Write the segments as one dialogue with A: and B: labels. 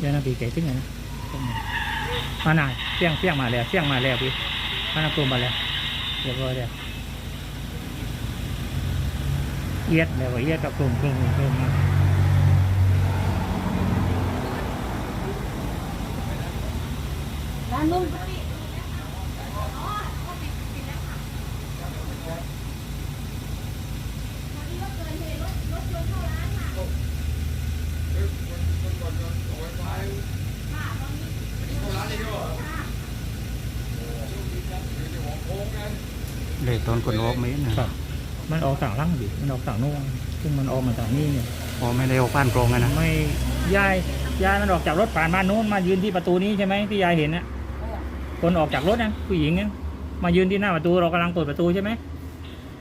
A: เดี๋ยวนะพี่เก๋ถึงไงนะมาหน่าเสี่ยงเสี่ยงมาแล้วเสี่ยงมาแล้วพี่มาหนักตัวมาแล้วเรียบร้อยแล้วเอียดแล้วเอียดกับกลุ่มกลุ่มกลุ่มมา
B: ร้านนุ่ม
C: เลยตอนคนออกเมตรนะครับ
A: มันออกต่างร่างดิมันออกต่างนู่นซึ่งมันออกมาต่างนี่เนี่ย
C: พอไม่ได้ออกผ่านกรองอะนะ
A: ไม่ยายยายมันออกจากรถผ่านบ้านนู้นมายืนที่ประตูนี้ใช่ไหมที่ยายเห็นนะคนออกจากรถนะผู้หญิงนะมายืนที่หน้าประตูเรากำลังเปิดประตูใช่ไหม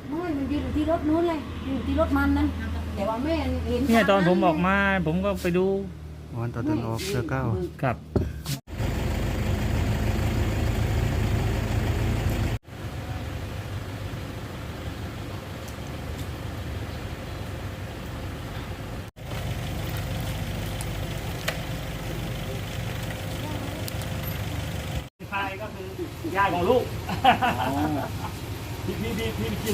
B: ไม่มันยืนอยู่ที่รถนู้นเลยอยู่ที่รถมันนั้นแต่ว่าแม่เห็น
A: เนี่ยตอนผมออกมา ผมก็ไปดู
C: วันตอนตอนออกเสื้อเก้า
A: ครับ ยายของลูกพี่พี่พี่พี่พี่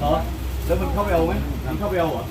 A: เหรอแล้วมึงเข้าไปเอาไหมมึงเข้าไปเอาเหรอ